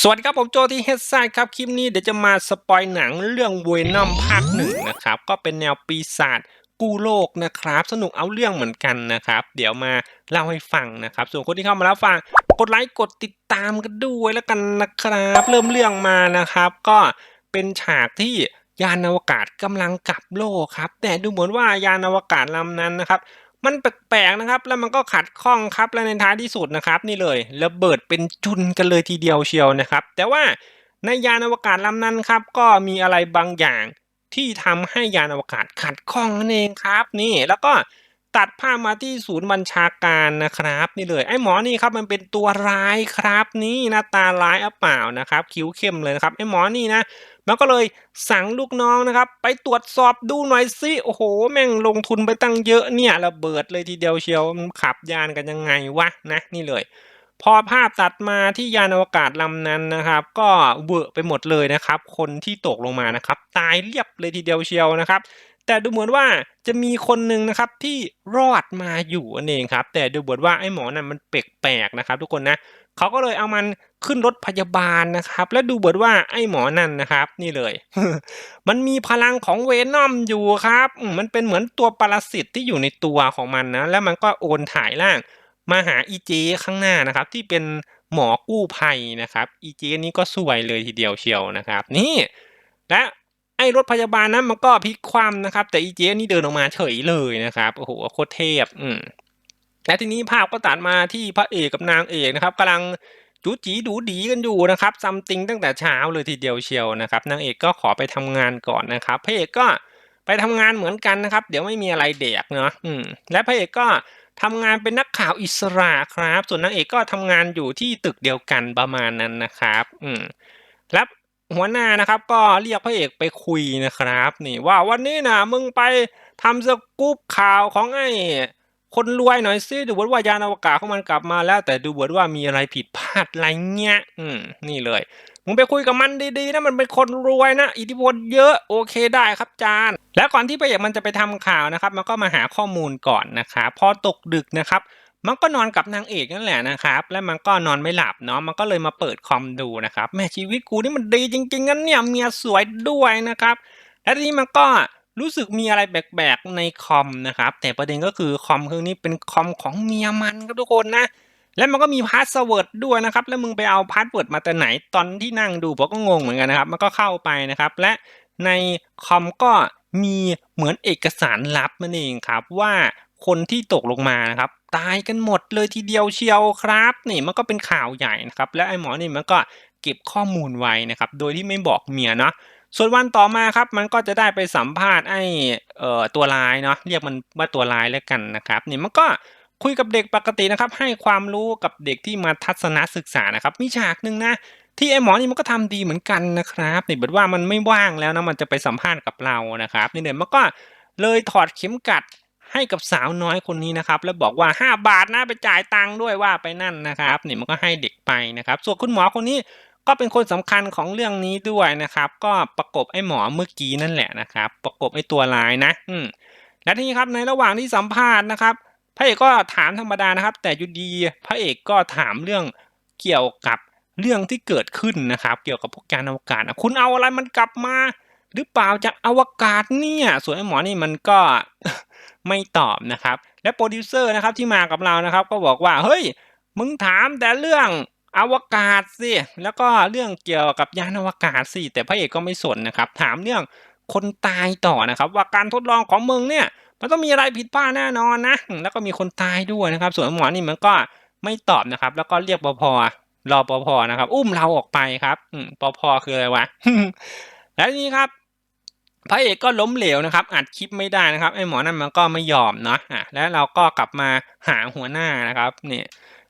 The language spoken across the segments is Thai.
สวัสดีครับผมโจที่เฮดไซครับ คลิปนี้เดี๋ยวจะมาสปอยหนังเรื่องเวนอมภาคหนึ่งนะครับ ก็เป็นแนวปีศาจกู้โลกนะครับ สนุกเอาเรื่องเหมือนกันนะครับ เดี๋ยวมาเล่าให้ฟังนะครับ ส่วนคนที่เข้ามาแล้วฟังกดไลค์กดติดตามกันด้วยแล้วกันนะครับ เริ่มเรื่องมานะครับ ก็เป็นฉากที่ยานอวกาศกำลังกลับโลกครับ แต่ดูเหมือนว่ายานอวกาศลำนั้นนะครับ มันแปลกๆนะครับ แล้วมันก็ขัดข้องครับและในท้ายที่สุดนะครับ นี่เลยระเบิดเป็นจุนกันเลยทีเดียวเชียวนะครับ แต่ว่าในยานอวกาศลำนั้นครับ ก็มีอะไรบางอย่างที่ทำให้ยานอวกาศขัดข้องนั่นเองครับ นี่แล้วก็ ตัดภาพมาที่ศูนย์บัญชาการนะครับนี่เลยไอ้หมอนี่ครับมันเป็นตัวร้ายครับนี่หน้าตาร้ายอะเปล่านะครับ คิ้วเข้มเลยนะครับไอ้หมอนี่นะมันก็เลยสั่งลูกน้องนะครับ ไปตรวจสอบดูหน่อยสิโอ้โห แม่งลงทุนไปตั้งเยอะเนี่ยระเบิดเลยทีเดียวเชียวมันขับยานกันยังไงวะนะนี่เลย พอภาพตัดมาที่ยานอวกาศลำนั้นนะครับ ก็เวอร์ไปหมดเลยนะครับ คนที่ตกลงมานะครับ ตายเรียบเลยทีเดียวเชียวนะครับ แต่ดูเหมือนว่าจะมีคนหนึ่งนะครับที่รอดมาอยู่นั่นเองครับ แต่ดูเหมือนว่าไอ้หมอนั่นมันแปลกๆนะครับ ทุกคนนะเขาก็เลยเอามันขึ้นรถพยาบาลนะครับ และดูเหมือนว่าไอ้หมอนั่นนะครับ นี่เลย มันมีพลังของเวนอมอยู่ครับ มันเป็นเหมือนตัวปรสิตที่อยู่ในตัวของมันนะ แล้วมันก็โอนถ่ายร่างมาหาอีเจข้างหน้านะครับ ที่เป็นหมอกู้ภัยนะครับอีเจนี้ก็สวยเลยทีเดียวเชียวนะครับ นี่และ อ้รถพยาบาลนั้นมันก็พลิกคว่ำนะครับ แต่อีเจนี่เดินออกมาเฉยเลยนะครับโอ้โหโคตรเทพอืมและทีนี้ภาพก็ตัดมาที่พระเอกกับนางเอกนะครับกำลังจูจีดูดีกันอยู่นะครับซัมติงตั้งแต่เช้าเลยทีเดียวเชียวนะครับนางเอกก็ขอไปทำงานก่อนนะครับพระเอกก็ไปทำงานเหมือนกันนะครับ เดี๋ยวไม่มีอะไรเด็กเนาะอืมและพระเอกก็ทำงานเป็นนักข่าวอิสระครับ ส่วนนางเอกก็ทำงานอยู่ที่ตึกเดียวกันประมาณนั้นนะครับ อืมและ หัวหน้านะครับ ก็เรียกพระเอกไปคุยนะครับ นี่ว่าวันนี้นะมึงไปทำสกู๊ปข่าวของไอ้คนรวยหน่อยสิดูเหมือนว่ายานอวกาศของมันกลับมาแล้ว แต่ดูเหมือนว่ามีอะไรผิดพลาดอะไรเงี้ยอืมนี่เลยมึงไปคุยกับมันดีๆนะมันเป็นคนรวยนะ อิทธิพลเยอะโอเคได้ครับจานแล้วก่อนที่พระเอกมันจะไปทำข่าวนะครับ มันก็มาหาข้อมูลก่อนนะครับพอตกดึกนะครับ มันก็นอนกับนางเอกนั่นแหละนะครับ แล้วมันก็นอนไม่หลับเนาะ มันก็เลยมาเปิดคอมดูนะครับ แม่ชีวิตกูนี่มันดีจริงๆงั้นเนี่ย เมียสวยด้วยนะครับ และทีนี้มันก็รู้สึกมีอะไรแปลกๆในคอมนะครับ แต่ประเด็นก็คือคอมเครื่องนี้เป็นคอมของเมียมันครับทุกคนนะ แล้วมันก็มีพาสเวิร์ดด้วยนะครับ แล้วมึงไปเอาพาสเวิร์ดมาแต่ไหนตอนที่นั่งดูผมก็งงเหมือนกันนะครับ มันก็เข้าไปนะครับ และในคอมก็มีเหมือนเอกสารลับนั่นเองครับว่าคนที่ตกลงมานะครับ ตายกันหมดเลยทีเดียวเชียวครับ นี่มันก็เป็นข่าวใหญ่นะครับ และไอ้หมอนี่มันก็เก็บข้อมูลไว้นะครับ โดยที่ไม่บอกเมียเนาะส่วนวันต่อมาครับมันก็จะได้ไปสัมภาษณ์ไอ้เอ่อตัวร้ายเนาะเรียกมันว่าตัวร้ายแล้วกันนะครับ นี่มันก็คุยกับเด็กปกตินะครับ ให้ความรู้กับเด็กที่มาทัศนศึกษานะครับมีฉากหนึ่งนะที่ไอ้หมอนี่มันก็ทำดีเหมือนกันนะครับนี่แบบว่ามันไม่ว่างแล้วนะมันจะไปสัมภาษณ์กับเรานะครับนี่เนี่ยมันก็เลยถอดเข็มกัด ให้กับสาวน้อยคนนี้นะครับ แล้วบอกว่า 5 บาทนะไปจ่ายตังค์ด้วยว่าไปนั่นนะครับนี่มันก็ให้เด็กไปนะครับ ส่วนคุณหมอคนนี้ก็เป็นคนสำคัญของเรื่องนี้ด้วยนะครับ ก็ประกบไอ้หมอเมื่อกี้นั่นแหละนะครับ ประกบไอ้ตัวร้ายนะ อืมและทีนี้ครับในระหว่างที่สัมภาษณ์นะครับ พระเอกก็ถามธรรมดานะครับ แต่อยู่ดีพระเอกก็ถามเรื่องเกี่ยวกับเรื่องที่เกิดขึ้นนะครับ เกี่ยวกับพวกยานอวกาศนะคุณเอาอะไรมันกลับมา หรือเปล่าจากอวกาศเนี่ย ส่วนไอ้หมอนี่มันก็ ไม่ตอบนะครับ และโปรดิวเซอร์นะครับที่มากับเรานะครับ ก็บอกว่าเฮ้ยมึงถามแต่เรื่องอวกาศสิแล้วก็เรื่องเกี่ยวกับยานอวกาศสิแต่พระเอกก็ไม่สนนะครับ ถามเรื่องคนตายต่อนะครับ ว่าการทดลองของมึงเนี่ย มันต้องมีอะไรผิดพลาดแน่นอนนะแล้วก็มีคนตายด้วยนะครับ ส่วนหมอนี่มันก็ไม่ตอบนะครับ แล้วก็เรียกปภรอปภนะครับ อุ้มเราออกไปครับอืมปภคืออะไรวะ แล้วนี้ครับ พระเอกก็ล้มเหลวนะครับอัดคลิปไม่ได้นะครับไอ้หมอนั่นมันก็ไม่ยอมเนาะอะแล้วเราก็กลับมาหาหัวหน้านะครับนี่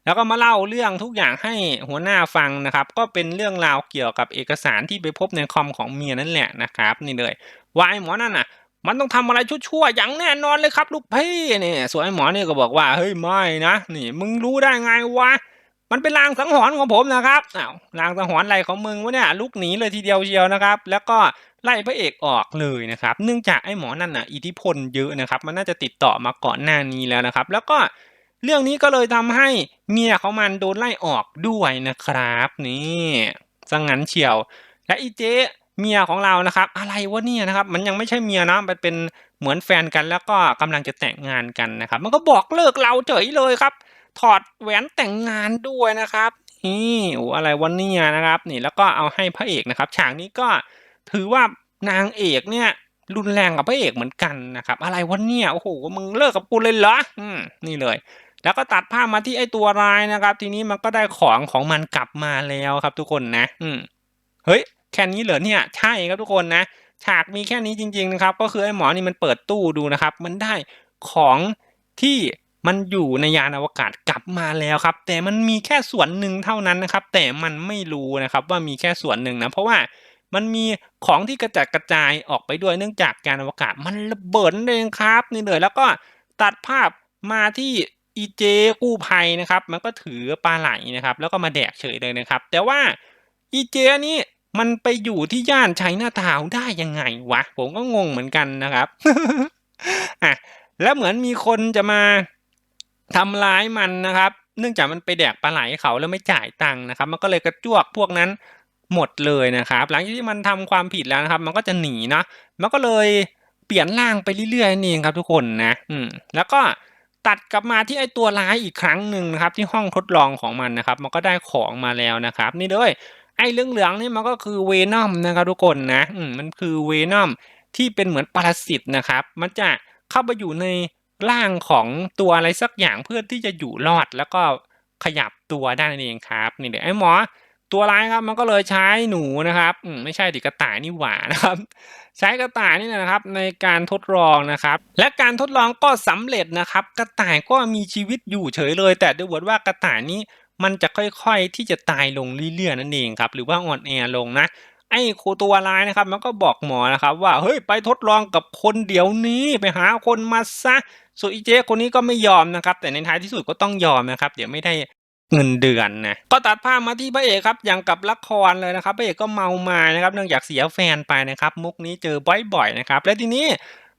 แล้วก็มาเล่าเรื่องทุกอย่างให้หัวหน้าฟังนะครับ ก็เป็นเรื่องราวเกี่ยวกับเอกสารที่ไปพบในคอมของเมียนั่นแหละนะครับ นี่เลยว่าไอ้หมอนั่นน่ะ มันต้องทำอะไรชั่วๆอย่างแน่นอนเลยครับ ลูกพี่เนี่ยส่วนไอ้หมอเนี่ยก็บอกว่าเฮ้ยไม่นะนี่มึงรู้ได้ไงวะมันเป็นลางสังหรณ์ของผมนะครับอ้าวลางสังหรณ์อะไรของมึงวะเนี่ยลุกหนีเลยทีเดียวเชียวนะครับ แล้วก็ ไล่พระเอกออกเลยนะครับเนื่องจากไอ้หมอนั่นน่ะอิทธิพลเยอะนะครับ มันน่าจะติดต่อมาก่อนหน้านี้แล้วนะครับ แล้วก็เรื่องนี้ก็เลยทำให้เมียเขามันโดนไล่ออกด้วยนะครับนี่ซะงั้นเชียว และอีเจ๊เมียของเรานะครับ อะไรวะเนี่ยนะครับ มันยังไม่ใช่เมียนะมันเป็นเหมือนแฟนกัน แล้วก็กำลังจะแต่งงานกันนะครับ มันก็บอกเลิกเราเฉยเลยครับ ถอดแหวนแต่งงานด้วยนะครับนี่โอ้อะไรวะเนี่ยนะครับ นี่แล้วก็เอาให้พระเอกนะครับ ฉากนี้ก็ ถือว่านางเอกเนี่ย รุนแรงกับพระเอกเหมือนกันนะครับ อะไรวะเนี่ยโอ้โหมึงเลิกกับกูเลยเหรออืมนี่เลย แล้วก็ตัดภาพมาที่ไอตัวร้ายนะครับ ทีนี้มันก็ได้ของของมันกลับมาแล้วครับ ทุกคนนะ อืมเฮ้ยแค่นี้เหรอเนี่ยใช่ครับทุกคนนะฉากมีแค่นี้จริงๆนะครับ ก็คือไอ้หมอนี่มันเปิดตู้ดูนะครับ มันได้ของที่มันอยู่ในยานอวกาศกลับมาแล้วครับ แต่มันมีแค่ส่วนหนึ่งเท่านั้นนะครับ แต่มันไม่รู้นะครับว่ามีแค่ส่วนหนึ่งนะเพราะว่า มันมีของที่กระจัดกระจายออกไปด้วยเนื่องจากยานอวกาศมันระเบิดนั่นเองครับนี่เลยแล้วก็ตัดภาพมาที่อีเจกู้ภัยนะครับมันก็ถือปลาไหลนะครับแล้วก็มาแดกเฉยเลยนะครับ แต่ว่าอีเจนี่มันไปอยู่ที่ย่านชัยนาทาวได้ยังไงวะ ผมก็งงเหมือนกันนะครับอะแล้วเหมือนมีคนจะมาทำร้ายมันนะครับ เนื่องจากมันไปแดกปลาไหลเขาแล้วไม่จ่ายตังค์นะครับ มันก็เลยกระจวกพวกนั้น หมดเลยนะครับ หลังจากที่มันทำความผิดแล้วนะครับ มันก็จะหนีเนาะมันก็เลยเปลี่ยนร่างไปเรื่อยๆนี่เองครับทุกคนนะอืมแล้วก็ตัดกลับมาที่ไอตัวร้ายอีกครั้งหนึ่งนะครับ ที่ห้องทดลองของมันนะครับ มันก็ได้ของมาแล้วนะครับ นี่ด้วยไอ้เหลืองๆนี่มันก็คือเวนอมนะครับทุกคนนะอืมมันคือเวนอมที่เป็นเหมือนปรสิตนะครับ มันจะเข้าไปอยู่ในร่างของตัวอะไรสักอย่างเพื่อที่จะอยู่รอดแล้วก็ขยับตัวได้นั่นเองครับ นี่เดี๋ยวไอ้หมอ ตัวร้ายครับมันก็เลยใช้หนูนะครับอืมไม่ใช่ดิกระต่ายนี่หว่านะครับ ใช้กระต่ายนี่นะครับในการทดลองนะครับ และการทดลองก็สำเร็จนะครับ กระต่ายก็มีชีวิตอยู่เฉยเลย แต่ดูเหมือนว่ากระต่ายนี้มันจะค่อยๆที่จะตายลงเรื่อยๆนั่นเองครับหรือว่าอ่อนแอลงนะไอ้โคตัวร้ายนะครับมันก็บอกหมอนะครับว่าเฮ้ยไปทดลองกับคนเดี๋ยวนี้ไปหาคนมาซะส่วนอีเจคนนี้ก็ไม่ยอมนะครับ แต่ในท้ายที่สุดก็ต้องยอมนะครับ เดี๋ยวไม่ได้ เงินเดือนนะก็ตัดภาพมาที่พระเอกครับอย่างกับละครเลยนะครับพระเอกก็เมามานะครับเนื่องจากเสียแฟนไปนะครับมุกนี้เจอบ่อยๆนะครับและทีนี้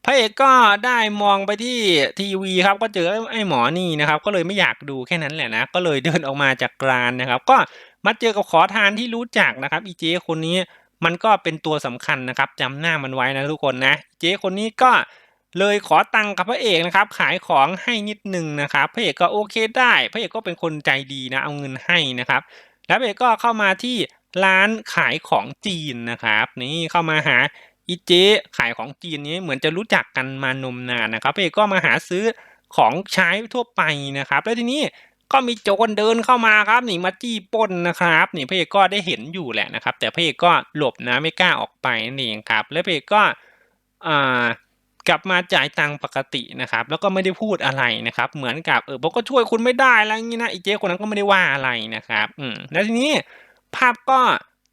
พระเอกก็ได้มองไปที่ทีวีครับก็เจอไอ้หมอนี่นะครับก็เลยไม่อยากดูแค่นั้นแหละนะก็เลยเดินออกมาจากกรานนะครับ ก็มาเจอกับขอทานที่รู้จักนะครับอีเจคนนี้มันก็เป็นตัวสำคัญนะครับจำหน้ามันไว้นะทุกคนนะเจคนนี้ก็ เลยขอตังค์กับพระเอกนะครับ ขายของให้นิดนึงนะครับ พระเอกก็โอเคได้ พระเอกก็เป็นคนใจดีนะ เอาเงินให้นะครับ แล้วพระเอกก็เข้ามาที่ร้านขายของจีนนะครับ นี่เข้ามาหาอีเจ๊ขายของจีนนี้เหมือนจะรู้จักกันมานมนานนะครับพระเอกก็มาหาซื้อของใช้ทั่วไปนะครับ แล้วทีนี้ก็มีโจรเดินเข้ามาครับนี่มาจี้ป้นนะครับนี่พระเอกก็ได้เห็นอยู่แหละนะครับ แต่พระเอกก็หลบนะไม่กล้าออกไปนั่นเองครับ แล้วพระเอกก็อ่า กลับมาจ่ายตังค์ปกตินะครับ แล้วก็ไม่ได้พูดอะไรนะครับ เหมือนกับเออผมก็ช่วยคุณไม่ได้อะไรอย่างนี้นะไอ้เจ๊คนนั้นก็ไม่ได้ว่าอะไรนะครับ อืมแล้วทีนี้ภาพก็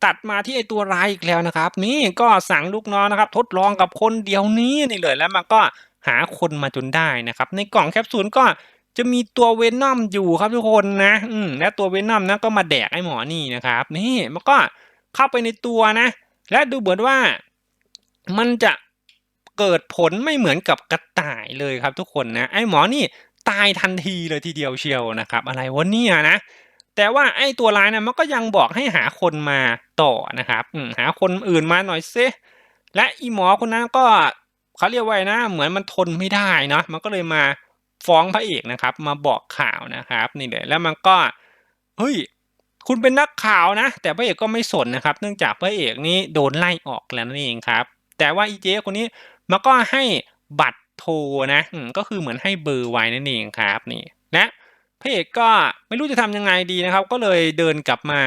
ตัดมาที่ไอตัวร้ายอีกแล้วนะครับ นี่ก็สั่งลูกน้องนะครับ ทดลองกับคนเดียวนี้นี่เลยแล้วมันก็หาคนมาจนได้นะครับ ในกล่องแคปซูลก็จะมีตัวเวนอมอยู่ครับทุกคนนะ อืมและตัวเวนอมนะก็มาแดกไอหมอนี่นะครับ นี่มันก็เข้าไปในตัวนะ และดูเหมือนว่ามันจะ เกิดผลไม่เหมือนกับกระต่ายเลยครับทุกคนนะไอ้หมอนี่ตายทันทีเลยทีเดียวเชียวนะครับอะไรวะเนี่ยนะแต่ว่าไอ้ตัวร้ายนะมันก็ยังบอกให้หาคนมาต่อนะครับหาคนอื่นมาหน่อยซิและอีหมอคนนั้นก็เขาเรียกว่านะ เหมือนมันทนไม่ได้เนาะมันก็เลยมาฟ้องพระเอกนะครับ มาบอกข่าวนะครับนี่เลยแล้วมันก็เฮ้ยคุณเป็นนักข่าวนะ แต่พระเอกก็ไม่สนนะครับ เนื่องจากพระเอกนี้โดนไล่ออกแล้วนั่นเองครับ แต่ว่าอีเจคนนี้ มันก็ให้บัตรโทรนะก็คือเหมือนให้เบอร์ไว้นั่นเองครับนี่และพระเอกก็ไม่รู้จะทำยังไงดีนะครับ ก็เลยเดินกลับมา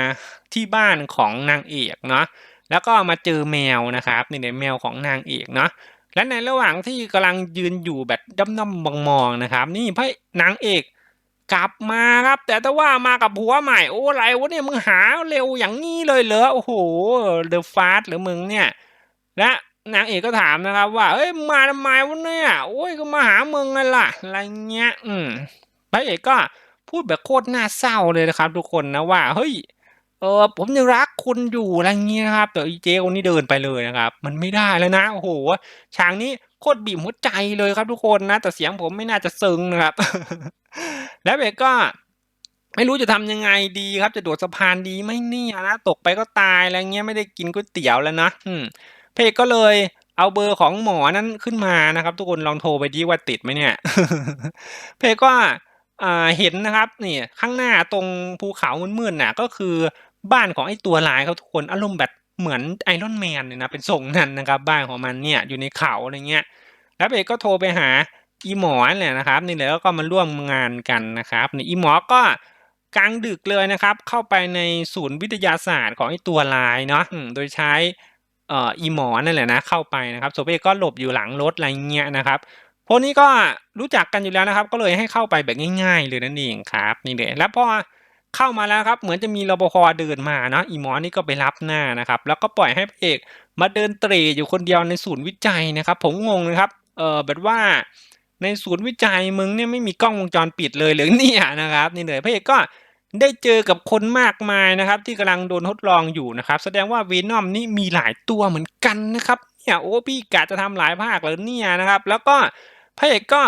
ที่บ้านของนางเอกเนาะแล้วก็มาเจอแมวนะครับนี่ในแมวของนางเอกเนาะและในระหว่างที่กำลังยืนอยู่แบบด้อมๆมองๆนะครับ นี่พระนางเอกกลับมาครับ แต่ถ้าว่ามากับผัวใหม่โอ้อะไรวะเนี่ยมึงหาเร็วอย่างนี้เลยเหรอโอ้โหเดอะฟาสหรือมึงเนี่ยและ นางเอกก็ถามนะครับ ว่า เอ้ยมาทำไมวะเนี่ยโอ้ยก็มาหาเมึงไงล่ะอะไรเงี้ย อืมพระเอกก็พูดแบบโคตรน่าเศร้าเลยนะครับ ทุกคนนะว่า เฮ้ย เออผมยังรักคุณอยู่อะไรเงี้ยนะครับ แต่อีเจคนนี้เดินไปเลยนะครับ มันไม่ได้แล้วนะโอ้โหฉากนี้โคตรบีบหัวใจเลยครับทุกคนนะ แต่เสียงผมไม่น่าจะซึ้งนะครับ แล้วเอกก็ไม่รู้จะทำยังไงดีครับ จะโดดสะพานดีไหมเนี่ยนะตกไปก็ตายอะไรเงี้ยไม่ได้กินก๋วยเตี๋ยวแล้วนะอืมพระ เอกก็เลยเอาเบอร์ของหมอนั้นขึ้นมานะครับ ทุกคนลองโทรไปดิว่าติดไหมเนี่ยพระเอกก็อ่าเห็นนะครับนี่ข้างหน้าตรงภูเขามืดๆน่ะก็คือบ้านของไอ้ตัวร้ายครับทุกคนอารมณ์แบบเหมือน Iron Man เลยนะเป็นทรงนั้นนะครับ บ้านของมันเนี่ยอยู่ในเขาอะไรเงี้ย แล้วพระเอกก็โทรไปหาอีหมอนั่นแหละนะครับ นี่แหละแล้วก็มาร่วมงานกันนะครับนี่อีหมอก็กลางดึกเลยนะครับ เข้าไปในศูนย์วิทยาศาสตร์ของไอ้ตัวร้ายเนาะอืมโดยใช้เอ่ออีหมอนั่นแหละนะเข้าไปนะครับส่วนพระเอกก็หลบอยู่หลังรถอะไรเงี้ยนะครับพวกนี้ก็รู้จักกันอยู่แล้วนะครับ ก็เลยให้เข้าไปแบบง่าย ๆ เลยนั่นเองครับนี่เลยแล้วพอเข้ามาแล้วครับเหมือนจะมีรปภ.เดินมาเนาะอีหมอนี่ก็ไปรับหน้านะครับ แล้วก็ปล่อยให้พระเอกมาเดินเตร่อยู่คนเดียวในศูนย์วิจัยนะครับ ผมงงเลยครับเออแบบว่าในศูนย์วิจัยมึงเนี่ยไม่มีกล้องวงจรปิดเลยหรือเนี่ยนะครับนี่เลยพระเอกก็ ได้เจอกับคนมากมายนะครับ ที่กำลังโดนทดลองอยู่นะครับ แสดงว่า Venom นี่มีหลายตัวเหมือนกันนะครับเนี่ยโอ้พี่กะจะทำหลายภาคเหรอเนี่ยนะครับ แล้วก็พระเอกก็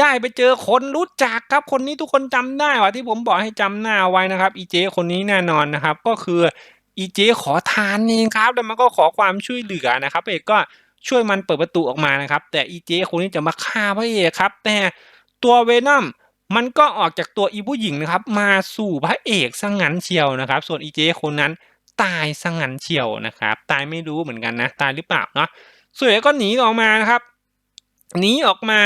ได้ไปเจอคนรู้จักครับคนนี้ทุกคนจำได้ว่าที่ผมบอกให้จำหน้าไว้นะครับอีเจคนนี้แน่นอนนะครับ ก็คืออีเจขอทานเองครับ แล้วมันก็ขอความช่วยเหลือนะครับพระเอกก็ช่วยมันเปิดประตูออกมานะครับ แต่อีเจคนนี้จะมาฆ่าพระเอกครับ แต่ตัว Venom มั มันก็ออกจากตัวอีผู้หญิงนะครับ มาสู่พระเอกซะงั้นเชียวนะครับ ส่วนอีเจคนนั้นตายซะงั้นเชียวนะครับ ตายไม่รู้เหมือนกันนะ ตายหรือเปล่าเนาะส่วนใหญ่ก็หนีออกมานะครับหนีออกมา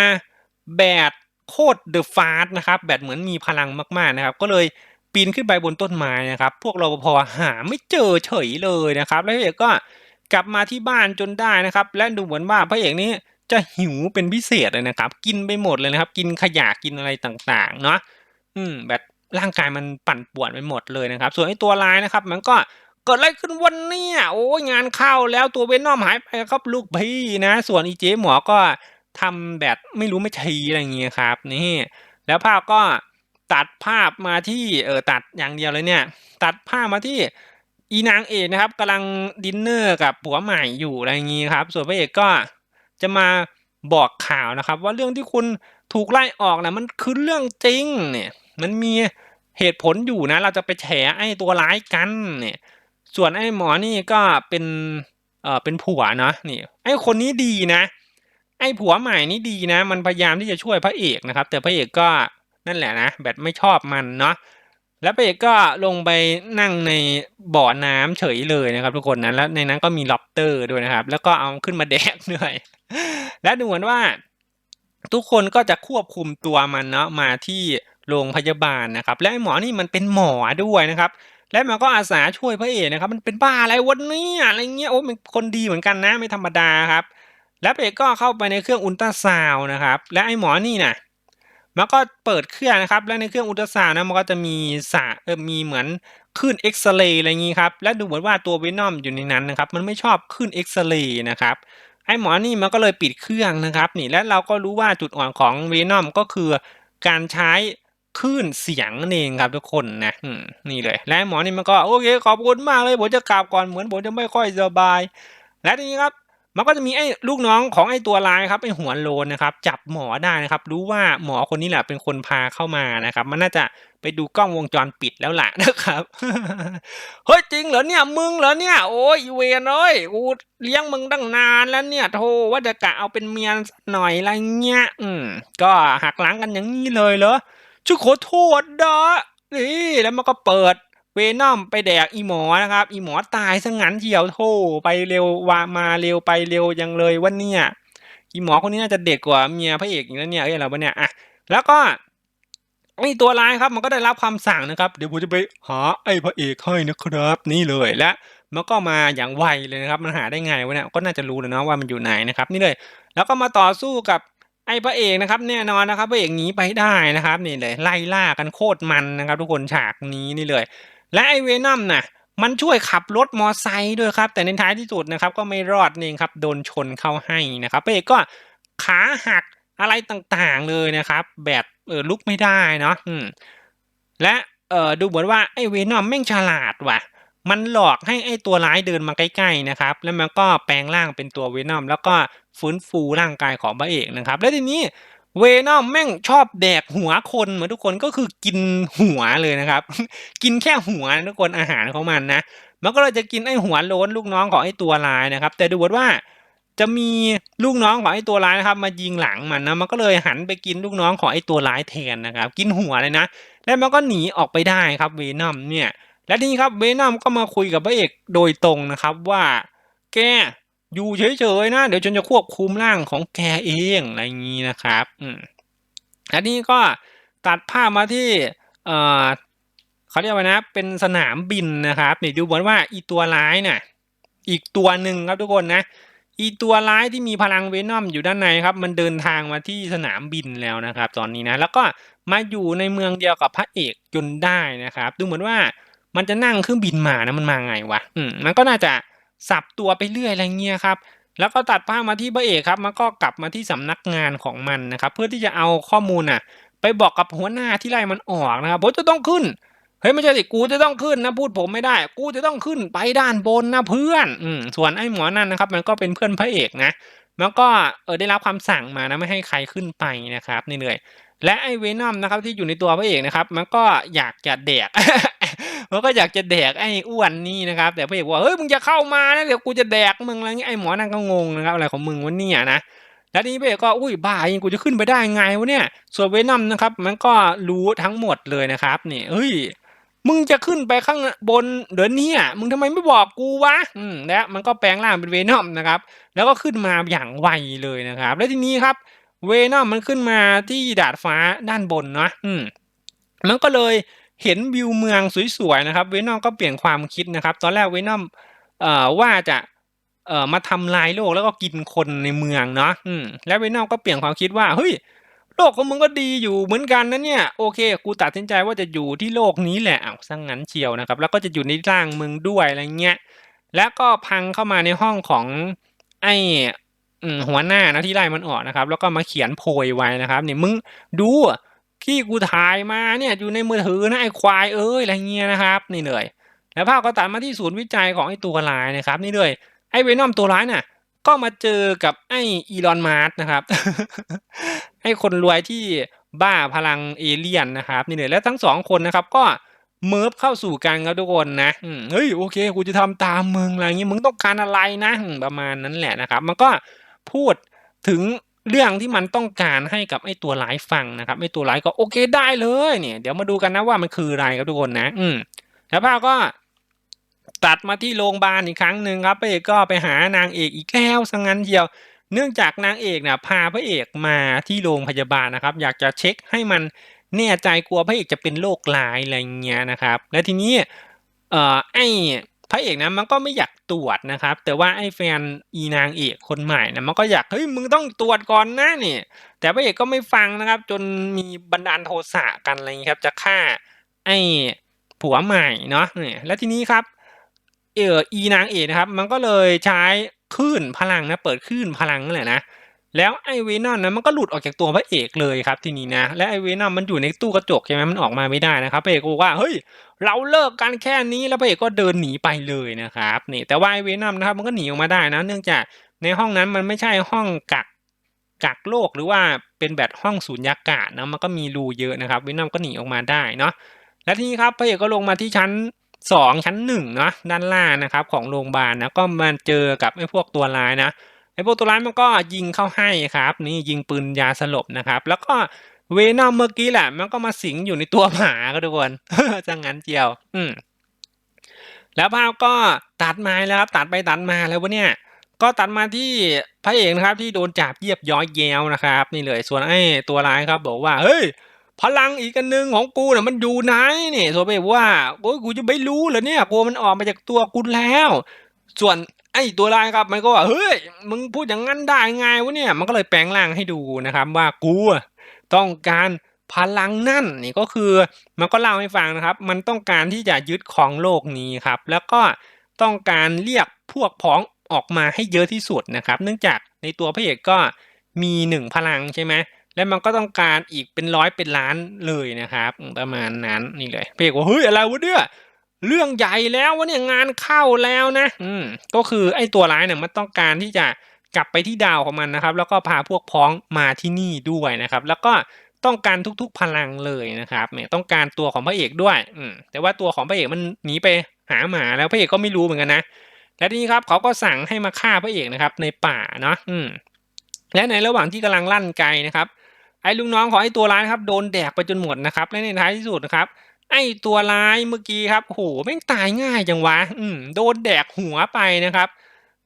แบบโคตร The Fast นะครับแบบเหมือนมีพลังมากๆนะครับ ก็เลยปีนขึ้นไปบนต้นไม้นะครับ พวกรปภ.หาไม่เจอเฉยเลยนะครับ แล้วพระเอกก็กลับมาที่บ้านจนได้นะครับ และดูเหมือนว่าพระเอกนี้ จะหิวเป็นพิเศษเลยนะครับ กินไปหมดเลยนะครับ กินขยะกินอะไรต่างๆ เนาะอืมแบบร่างกายมันปั่นป่วนไปหมดเลยนะครับ ส่วนไอ้ตัวร้ายนะครับ มันก็เกิดอะไรขึ้นวะเนี่ยโอ๊ยงานเข้าแล้วตัว Venom หายไปครับลูกพี่นะ ส่วนอีเจ๊หมอก็ทำแบบไม่รู้ไม่ชีอะไรอย่างงี้ครับ นี่ แล้วภาพก็ตัดภาพมาที่เออตัดอย่างเดียวเลยเนี่ย ตัดภาพมาที่อีนางเอกนะครับกำลังดินเนอร์กับผัวใหม่อยู่อะไรเงี้ยครับ ส่วนพระเอกก็ จะมาบอกข่าวนะครับ ว่าเรื่องที่คุณถูกไล่ออกน่ะมันคือเรื่องจริงเนี่ยมันมีเหตุผลอยู่นะ เราจะไปแฉไอ้ตัวร้ายกันเนี่ยส่วนไอ้หมอนี่ก็เป็นเอ่อเป็นผัวเนาะนี่ไอ้คนนี้ดีนะ ไอ้ผัวใหม่นี่ดีนะ มันพยายามที่จะช่วยพระเอกนะครับ แต่พระเอกก็นั่นแหละนะ แบบไม่ชอบมันเนาะ แล้วพระเอกก็ลงไปนั่งในบ่อน้ำเฉยเลยนะครับ ทุกคนนะแล้วในนั้นก็มี Lobster ด้วยนะครับ แล้วก็เอาขึ้นมาแดกด้วยและดูเหมือนว่า ทุกคนก็จะควบคุมตัวมันเนาะมาที่โรงพยาบาลนะครับ และหมอนี่มันเป็นหมอด้วยนะครับ และมันก็อาสาช่วยพระเอกนะครับ มันเป็นบ้าอะไรวะเนี่ยอะไรเงี้ยโอ้เป็นคนดีเหมือนกันนะไม่ธรรมดาครับ แล้วพระเอกก็เข้าไปในเครื่องอุลตราซาวนะครับ และไอ้หมอนี่น่ะ มันก็เปิดเครื่องนะครับ และในเครื่องอุลตราซาวด์นะมันก็จะมีสะเออมีเหมือนคลื่นเอ็กซเรย์อะไรงี้ครับ และดูเหมือนว่าตัว Venom อยู่ในนั้นนะครับ มันไม่ชอบคลื่นเอ็กซเรย์นะครับไอ้หมอนี่มันก็เลยปิดเครื่องนะครับ นี่และเราก็รู้ว่าจุดอ่อนของ Venom ก็คือการใช้คลื่นเสียงนั่นเองครับทุกคนนะนี่เลย และไอหมอนี่มันก็โอเคขอบคุณมากเลยผมจะกลับก่อนเหมือนผมจะไม่ค่อยสบาย และทีนี้ครับ มันก็จะมีไอ้ลูกน้องของไอ้ตัวร้ายครับไอ้หัวโลนนะครับ จับหมอได้นะครับ รู้ว่าหมอคนนี้แหละเป็นคนพาเข้ามานะครับ มันน่าจะไปดูกล้องวงจรปิดแล้วล่ะนะครับเฮ้ยจริงเหรอเนี่ยมึงเหรอเนี่ยโอ๊ยเวรเอ้ยกูเลี้ยงมึงตั้งนานแล้วเนี่ยโธ่ว่าจะกะเอาเป็นเมียสักหน่อยอะไรเงี้ยอืมก็หักหลังกันอย่างงี้เลยเหรอฉันขอโทษนะนี่แล้วมันก็เปิด Venom ไปแดกอีหมอนะครับ อีหมอตายซะงั้นเชียวโธ่ไปเร็ววามาเร็วไปเร็วจังเลยวะเนี่ยอีหมอคนนี้น่าจะเด็กกว่าเมียพระเอกอีกนะเนี่ยเอ๊ะอะไรวะเนี่ยอะแล้วก็ไอตัวร้ายครับมันก็ได้รับคำสั่งนะครับ เดี๋ยวผมจะไปหาไอ้พระเอกให้นะครับ นี่เลยและมันก็มาอย่างไวเลยนะครับ มันหาได้ไงวะเนี่ยก็น่าจะรู้แหละเนาะว่ามันอยู่ไหนนะครับ นี่เลย แล้วก็มาต่อสู้กับไอ้พระเอกนะครับ แน่นอนนะครับพระเอกหนีไปได้นะครับ นี่เลยไล่ล่ากันโคตรมันนะครับ ทุกคนฉากนี้นี่เลย และไอ้ Venom น่ะมันช่วยขับรถมอไซค์ด้วยครับ แต่ในท้ายที่สุดนะครับก็ไม่รอดนี่เองครับโดนชนเข้าให้นะครับพระเอกก็ขาหักอะไรต่างๆเลยนะครับ แบบเออลุกไม่ได้เนาะและเออดูเหมือนว่าไอ้ Venom แม่งฉลาดว่ะ มันหลอกให้ไอตัวร้ายเดินมาใกล้ๆนะครับ แล้วมันก็แปลงร่างเป็นตัว Venom แล้วก็ฟื้นฟูร่างกายของพระเอกนะครับ แล้วทีนี้ เวนอมแม่งชอบแดกหัวคนเหมือนทุกคนก็คือกินหัวเลยนะครับ กินแค่หัวทุกคนอาหารของมันนะ มันก็เลยจะกินไอ้หัวโล้นลูกน้องของไอ้ตัวร้ายนะครับ แต่ดูว่าจะมีลูกน้องของไอ้ตัวร้ายนะครับมายิงหลังมันนะมันก็เลยหันไปกินลูกน้องของไอ้ตัวร้ายแทนนะครับกินหัวเลยนะ แล้วมันก็หนีออกไปได้ครับเวนอมเนี่ย และทีนี้ครับเวนอมก็มาคุยกับพระเอกโดยตรงนะครับว่าแก อยู่เฉยๆนะ เดี๋ยวฉันจะควบคุมร่างของแกเองอะไรอย่างนี้นะครับอืมอันนี้ก็ตัดภาพมาที่เอ่อเขาเรียกว่านะ เป็นสนามบินนะครับนี่ดูเหมือนว่าอีตัวร้ายน่ะอีกตัวหนึ่งครับทุกคนนะอีตัวร้ายที่มีพลังเวนอมอยู่ด้านในครับ มันเดินทางมาที่สนามบินแล้วนะครับ ตอนนี้นะแล้วก็มาอยู่ในเมืองเดียวกับพระเอกจนได้นะครับ ดูเหมือนว่ามันจะนั่งเครื่องบินมานะมันมาไงวะอืมมันก็น่าจะ สับตัวไปเรื่อยอะไรเงี้ยครับแล้วก็ตัดภาพมาที่พระเอกครับ มันก็กลับมาที่สำนักงานของมันนะครับ เพื่อที่จะเอาข้อมูลน่ะ ไปบอกกับหัวหน้าที่ไล่มันออกนะครับผมจะต้องขึ้นเฮ้ยไม่ใช่สิกูจะต้องขึ้นนะพูดผมไม่ได้ กูจะต้องขึ้นไปด้านบนนะเพื่อนอืมส่วนไอ้หมอนั่นนะครับ มันก็เป็นเพื่อนพระเอกนะมันก็เออได้รับคำสั่งมานะไม่ให้ใครขึ้นไปนะครับนี่เลยและไอ้เวนอมนะครับที่อยู่ในตัวพระเอกนะครับ มันก็อยากจะแดก มันก็อยากจะแดกไอ้อ้วนนี่นะครับ แต่พระเอกว่าเฮ้ยมึงจะเข้ามานะเดี๋ยวกูจะแดกมึงอะไรเงี้ยไอ้หมอนั่นก็งงนะครับอะไรของมึงวะเนี่ยนะแล้วทีนี้พระเอกก็อุ้ยบ้าจริงกูจะขึ้นไปได้ไงวะเนี่ยส่วนเวนอมนะครับ มันก็รู้ทั้งหมดเลยนะครับนี่เฮ้ยมึงจะขึ้นไปข้างบนเดี๋ยวนี้มึงทำไมไม่บอกกูวะอืมและมันก็แปลงร่างเป็นเวนอมนะครับ แล้วก็ขึ้นมาอย่างไวเลยนะครับ และทีนี้ครับเวนอมมันขึ้นมาที่ดาดฟ้าด้านบนเนาะอืมมันก็เลย เห็นวิวเมืองสวยๆนะครับเวนอมก็เปลี่ยนความคิดนะครับ ตอนแรกเวนอมเอ่อว่าจะเอ่อมาทำลายโลกแล้วก็กินคนในเมืองเนาะอืมแล้วเวนอมก็เปลี่ยนความคิดว่าเฮ้ยโลกของมึงก็ดีอยู่เหมือนกันนะเนี่ยโอเค กูตัดสินใจว่าจะอยู่ที่โลกนี้แหละอ้าซะงงั้นเชียวนะครับ แล้วก็จะอยู่ในร่างมึงด้วยอะไรเงี้ยแล้วก็พังเข้ามาในห้องของไอ้หัวหน้านะที่ไล่มันออกนะครับ แล้วก็มาเขียนโพยไว้นะครับเนี่ยมึงดู ที่กูถ่ายมาเนี่ยอยู่ในมือถือนะไอ้ควายเอ้ยอะไรเงี้ยนะครับ นี่เลย แล้วภาพก็ตัดมาที่ศูนย์วิจัยของไอ้ตัวร้ายนะครับนี่เลยไอ้เวนอมตัวร้ายน่ะก็มาเจอกับไอ้อีลอนมาร์สนะครับไอ้คนรวยที่บ้าพลังเอเลี่ยนนะครับนี่เลยแล้วทั้งสองคนนะครับก็เมิร์ฟเข้าสู่กันครับทุกคนนะเฮ้ยโอเคกูจะทำตามมึงอะไรเงี้ยมึงต้องการอะไรนะประมาณนั้นแหละนะครับ มันก็พูดถึง เรื่องที่มันต้องการให้กับไอ้ตัวร้ายฟังนะครับไอ้ตัวร้ายก็โอเคได้เลยเนี่ยเดี๋ยวมาดูกันนะว่ามันคืออะไรครับทุกคนนะ อืมแล้วภาพก็ตัดมาที่โรงพยาบาลอีกครั้งหนึ่งครับพระเอกก็ไปหานางเอกอีกแล้วสังงั้นเดียว เนื่องจากนางเอกเนี่ยพาพระเอกมาที่โรงพยาบาลนะครับ อยากจะเช็คให้มันแน่ใจกลัวพระเอกจะเป็นโรคร้ายอะไรเงี้ยนะครับ และทีนี้เอ่อไอ้ พระเอกนะมันก็ไม่อยากตรวจนะครับ แต่ว่าไอ้แฟนอีนางเอกคนใหม่นะมันก็อยากเฮ้ยมึงต้องตรวจก่อนนะนี่ แต่พระเอกก็ไม่ฟังนะครับ จนมีบันดาลโทสะกันอะไรเงี้ครับ จะฆ่าไอ้ผัวใหม่เนาะเนี่ยแล้วทีนี้ครับเอออีนางเอกนะครับ มันก็เลยใช้คลื่นพลังนะ เปิดคลื่นพลังนั่นแหละนะแล้วไอเวนอมนะมันก็หลุดออกจากตัวพระเอกเลยครับทีนี้นะ และไอเวนอมมันอยู่ในตู้กระจกใช่ไหมมันออกมาไม่ได้นะครับพระเอกก็บอกว่าเฮ้ย เราเลิกกันแค่นี้แล้วพระเอกก็เดินหนีไปเลยนะครับนี่แต่ว่าไอเวนอมนะครับมันก็หนีออกมาได้นะ เนื่องจากในห้องนั้นมันไม่ใช่ห้องกักกักโรคหรือว่าเป็นแบบห้องสูญญากาศนะมันก็มีรูเยอะนะครับเวนอมก็หนีออกมาได้เนาะและทีนี้ครับพระเอกก็ลงมาที่ชั้นสองชั้นหนึ่งเนาะด้านล่างนะครับของโรงพยาบาลนะก็มาเจอกับไอ้พวกตัวร้ายนะไอ้พวกตัวร้ายมันก็ยิงเข้าให้ครับ นี่ยิงปืนยาสลบนะครับ แล้วก็ เวนอมเมื่อกี้แหละมันก็มาสิงอยู่ในตัวหมาก็ทุกคนจังงั้นเจียว อืมแล้วภาพก็ตัดมาแล้วครับ ตัดไปตัดมาแล้ววะเนี่ยก็ตัดมาที่พระเอกนะครับ ที่โดนจับเยียบย้อยแย้วนะครับ นี่เลยส่วนไอ้ตัวร้ายครับ บอกว่า เฮ้ย พลังอีกอันหนึ่งของกูเนี่ยมันอยู่ไหนเนี่ยโซเบะว่าโอ้ยกูจะไม่รู้เหรอเนี่ยกูมันออกมาจากตัวกูแล้ว ส่วนไอ้ตัวร้ายครับมันก็ว่าเฮ้ยมึงพูดอย่างนั้นได้ไงวะเนี่ย มันก็เลยแปลงร่างให้ดูนะครับ ว่ากู ต้องการพลังนั่นนี่ก็คือมันก็เล่าให้ฟังนะครับ มันต้องการที่จะยึดของโลกนี้ครับ แล้วก็ต้องการเรียกพวกพ้องออกมาให้เยอะที่สุดนะครับ เนื่องจากในตัวพระเอกก็มีหนึ่งพลังใช่ไหมแล้วมันก็ต้องการอีกเป็นร้อยเป็นล้านเลยนะครับ ประมาณนั้นนี่เลยเพกว่าเฮ้ยอะไรวะเนี่ยเรื่องใหญ่แล้ววะเนี่ยงานเข้าแล้วนะ อืมก็คือไอ้ตัวร้ายเนี่ยมันต้องการที่จะ กลับไปที่ดาวของมันนะครับ แล้วก็พาพวกพ้องมาที่นี่ด้วยนะครับ แล้วก็ต้องการทุกๆพลังเลยนะครับเนี่ยต้องการตัวของพระเอกด้วยอืมแต่ว่าตัวของพระเอกมันหนีไปหาหมาแล้วพระเอกก็ไม่รู้เหมือนกันนะ และทีนี้ครับเขาก็สั่งให้มาฆ่าพระเอกนะครับ ในป่าเนาะอืมและในระหว่างที่กำลังลั่นไกนะครับไอ้ลุงน้องของไอ้ตัวร้ายครับโดนแดกไปจนหมดนะครับและในท้ายที่สุดนะครับไอ้ตัวร้ายเมื่อกี้ครับโอ้โหแม่งตายง่ายจังวะอืมโดนแดกหัวไปนะครับ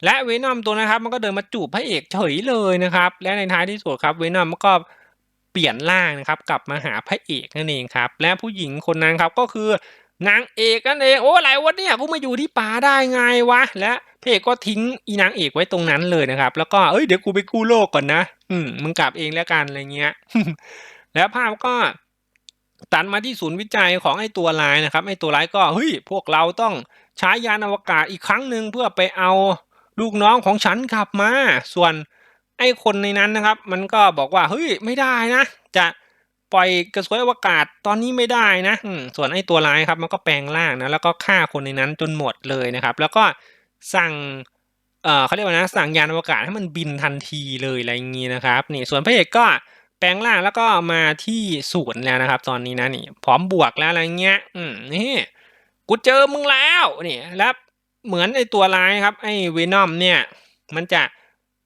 และเวนอมตัวนะครับมันก็เดินมาจูบพระเอกเฉยเลยนะครับ และในท้ายที่สุดครับเวนอมมันก็เปลี่ยนร่างนะครับ กลับมาหาพระเอกนั่นเองครับ และผู้หญิงคนนั้นครับก็คือนางเอกนั่นเองโอ้อะไรวะเนี่ยกูมาอยู่ที่ป่าได้ไงวะ และพระเอกก็ทิ้งอีนางเอกไว้ตรงนั้นเลยนะครับ แล้วก็เอ้ยเดี๋ยวกูไปกู้โลกก่อนนะ อืมมึงกลับเองแล้วกันอะไรเงี้ย แล้วภาพก็ตัดมาที่ศูนย์วิจัยของไอ้ตัวร้ายนะครับไอ้ตัวร้ายก็เฮ้ยพวกเราต้องใช้ยานอวกาศอีกครั้งหนึ่งเพื่อไปเอา ลูกน้องของฉันกลับมา ส่วนไอ้คนในนั้นนะครับ มันก็บอกว่าเฮ้ยไม่ได้นะ จะปล่อยกระสวยอวกาศตอนนี้ไม่ได้นะส่วนไอ้ตัวร้ายครับมันก็แปลงร่างนะแล้วก็ฆ่าคนในนั้นจนหมดเลยนะครับ แล้วก็สั่งเอ่อเขาเรียกว่านะสั่งยานอวกาศให้มันบินทันทีเลยอะไรอย่างงี้นะครับนี่ส่วนพระเอกก็แปลงร่างแล้วก็มาที่ศูนย์แล้วนะครับ ตอนนี้นะนี่ พร้อมบวกแล้วอะไรเงี้ยอืมนี่กูเจอมึงแล้วนี่แล้ว เหมือนไอตัวร้ายครับไอเวนอมเนี่ยมันจะ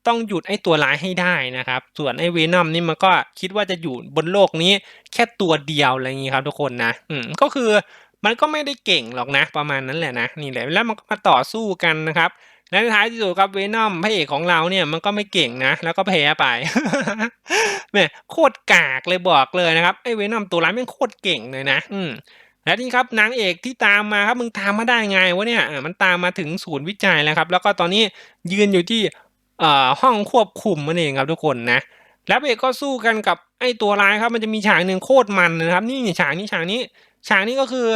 ต้องหยุดไอตัวร้ายให้ได้นะครับ ส่วนไอเวนอมนี่มันก็คิดว่าจะอยู่บนโลกนี้แค่ตัวเดียวอะไรอย่างงี้ครับทุกคนนะอืมก็คือมันก็ไม่ได้เก่งหรอกนะ ประมาณนั้นแหละนะนี่แหละแล้วมันก็มาต่อสู้กันนะครับและในท้ายที่สุดครับเวนอมพระเอกของเราเนี่ยมันก็ไม่เก่งนะ แล้วก็แพ้ไปแหม่โคตรกากเลยบอกเลยนะครับไอเวนอมตัวร้ายแม่งโคตรเก่งเลยนะ อืม และนี่ครับนางเอกที่ตามมาครับมึงตามมาได้ไงวะเนี่ยมันตามมาถึงศูนย์วิจัยแล้วครับ แล้วก็ตอนนี้ยืนอยู่ที่ห้องควบคุมนั่นเองครับทุกคนนะแล้วเอกก็สู้กันกับไอ้ตัวร้ายครับ มันจะมีฉากหนึ่งโคตรมันนะครับ นี่ฉากนี้ฉากนี้ ฉากนี้ก็คือ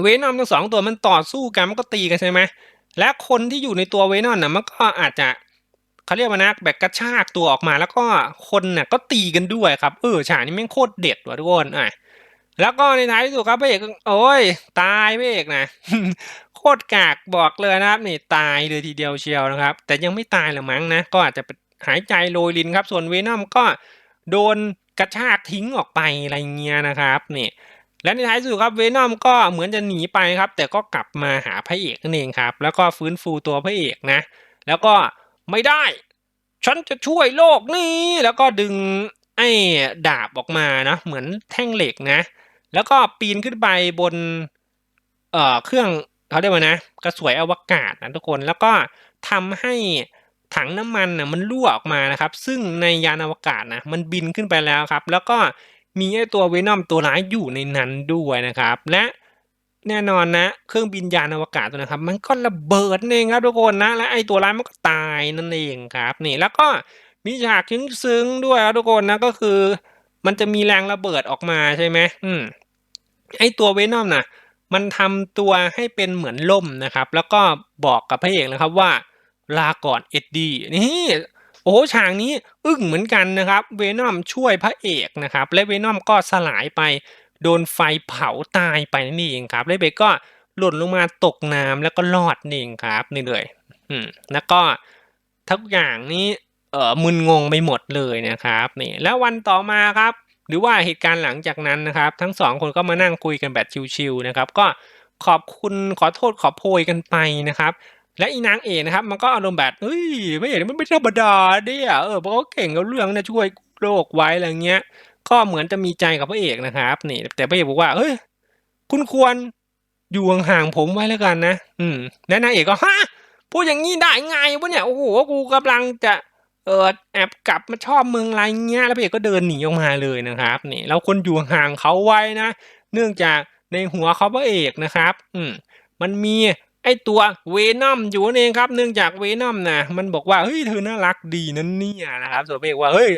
เวนอมทั้งสองตัวมันต่อสู้กันมันก็ตีกันใช่ไหมและคนที่อยู่ในตัวเวนอนน่ะมันก็อาจจะเขาเรียกว่านะแบบกระชากตัวออกมา แล้วก็คนน่ะก็ตีกันด้วยครับเออฉากนี้แม่งโคตรเด็ดว่ะทุกคนอะ แล้วก็ในท้ายที่สุดครับพระเอกก็โอ้ยตายพระเอกนะโคตรกากบอกเลยนะครับนี่ตายเลยทีเดียวเชียวนะครับ แต่ยังไม่ตายหรอกมั้งนะก็อาจจะหายใจโรยลินครับ ส่วนเวนอมก็โดนกระชากทิ้งออกไปอะไรเงี้ยนะครับนี่และในท้ายสุดครับเวนอมก็เหมือนจะหนีไปครับ แต่ก็กลับมาหาพระเอกนั่นเองครับ แล้วก็ฟื้นฟูตัวพระเอกนะ แล้วก็ไม่ได้ ฉันจะช่วยโลกนี้แล้วก็ดึงไอ้ดาบออกมานะเหมือนแท่งเหล็กนะ แล้วก็ปีนขึ้นไปบนเอ่อเครื่องเขาเรียกว่านะ กระสวยอวกาศนะทุกคนแล้วก็ทำให้ถังน้ำมันนะมันรั่วออกมานะครับ ซึ่งในยานอวกาศนะมันบินขึ้นไปแล้วครับ แล้วก็มีไอ้ตัวเวนอมตัวร้ายอยู่ในนั้นด้วยนะครับ และแน่นอนนะ เครื่องบินยานอวกาศตัวนะครับ มันก็ระเบิดเองครับทุกคนนะ และไอ้ตัวร้ายมันก็ตายนั่นเองครับ นี่แล้วก็มีฉากซึ้งๆด้วยครับทุกคนนะก็คือ มันจะมีแรงระเบิดออกมาใช่ไหมอืมไอตัวเวนอมน่ะมันทำตัวให้เป็นเหมือนล่มนะครับ แล้วก็บอกกับพระเอกนะครับว่าลาก่อนเอ็ดดี้นี่โอ้ฉากนี้อึ้งเหมือนกันนะครับ เวนอมช่วยพระเอกนะครับ และเวนอมก็สลายไปโดนไฟเผาตายไปนั่นเองครับและเบกก็หล่นลงมาตกน้ำแล้วก็รอดนี่เองครับนี่เลยอืมแล้วก็ทุกอย่างนี้ เออมึนงงไปหมดเลยนะครับนี่แล้ววันต่อมาครับ หรือว่าเหตุการณ์หลังจากนั้นนะครับ ทั้งสองคนก็มานั่งคุยกันแบบชิวๆนะครับ ก็ขอบคุณขอโทษขอโพยกันไปนะครับ และอีนางเอกนะครับ มันก็อารมณ์แบบเฮ้ยไม่เห็นมันไม่ธรรมดาเนี่ยเออเพราะเขาเก่งกับเรื่องนะช่วยโลกไว้อะไรเงี้ย ก็เหมือนจะมีใจกับพระเอกนะครับนี่แต่พระเอกบอกว่าเฮ้ยคุณควรอยู่ห่างๆผมไว้แล้วกันนะ อืมและนางเอกก็ฮะพูดอย่างนี้ได้ไงวะเนี่ยโอ้โหกูกำลังจะ เออแอบกลับมาชอบเมืองอะไรเงี้ยแล้วพระเอกก็เดินหนีออกมาเลยนะครับนี่แล้วคนอยู่ห่างเขาไว้นะ เนื่องจากในหัวเขาพระเอกนะครับ อืมมันมีไอตัวเวนอมอยู่นั่นเองครับเนื่องจากเวนอมนะมันบอกว่าเฮ้ยเธอน่ารักดีนั่นเนี่ยนะครับส่วนพระเอกว่าเฮ้ย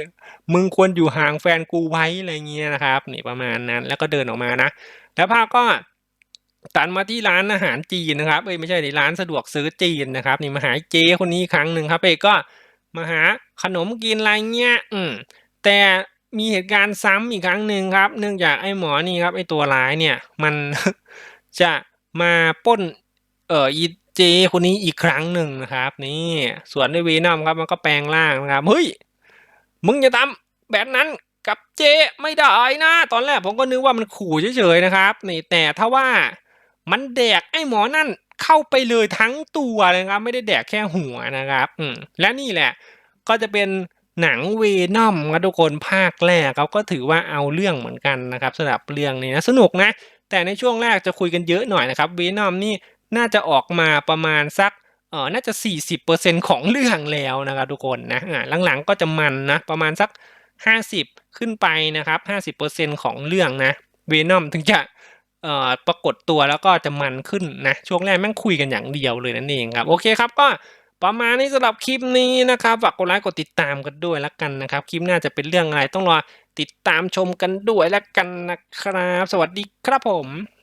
มึงควรอยู่ห่างแฟนกูไว้อะไรเงี้ยนะครับนี่ประมาณนั้นแล้วก็เดินออกมานะ แล้วภาพก็ตัดมาที่ร้านอาหารจีนนะครับเอ้ยไม่ใช่ในร้านสะดวกซื้อจีนนะครับ นี่มาหาเจคนนี้ครั้งหนึ่งครับเอกก็ มาหาขนมกินอะไรเงี้ย อืม แต่มีเหตุการณ์ซ้ำอีกครั้งหนึ่งครับ เนื่องจากไอ้หมอนี่ครับไอ้ตัวร้ายเนี่ย มัน จะมาปล้น เอ่ออีเจคนนี้อีกครั้งหนึ่งนะครับ นี่ ส่วนด้วยวีนอมครับ มันก็แปลงร่างนะครับ เฮ้ย มึงอย่าทำแบบนั้นกับเจไม่ได้นะ ตอนแรกผมก็นึกว่ามันขู่เฉยๆนะครับ นี่แต่ถ้าว่ามันแดกไอ้หมอนั่น เข้าไปเลยทั้งตัวเลยครับ ไม่ได้แดกแค่หัวนะครับอืมและนี่แหละก็จะเป็นหนังเวนอมครับทุกคนภาคแรกเขาก็ถือว่าเอาเรื่องเหมือนกันนะครับสำหรับเรื่องนี้นะสนุกนะ แต่ในช่วงแรกจะคุยกันเยอะหน่อยนะครับเวนอมนี่น่าจะออกมาประมาณสักเออน่าจะ 40%ของเรื่องแล้วนะครับทุกคนนะอ่าหลังๆก็จะมันนะประมาณสัก 50 ขึ้นไปนะครับ 50%ของเรื่องนะเวนอมถึงจะ เอ่อปรากฏตัวแล้วก็จะมันขึ้นนะช่วงแรกแม่งคุยกันอย่างเดียวเลยนั่นเองครับ โอเคครับก็ประมาณนี้สำหรับคลิปนี้นะครับฝากกดไลค์กดติดตามกันด้วยแล้วกันนะครับคลิปหน้าจะเป็นเรื่องอะไรต้องรอติดตามชมกันด้วยแล้วกันนะครับ สวัสดีครับผม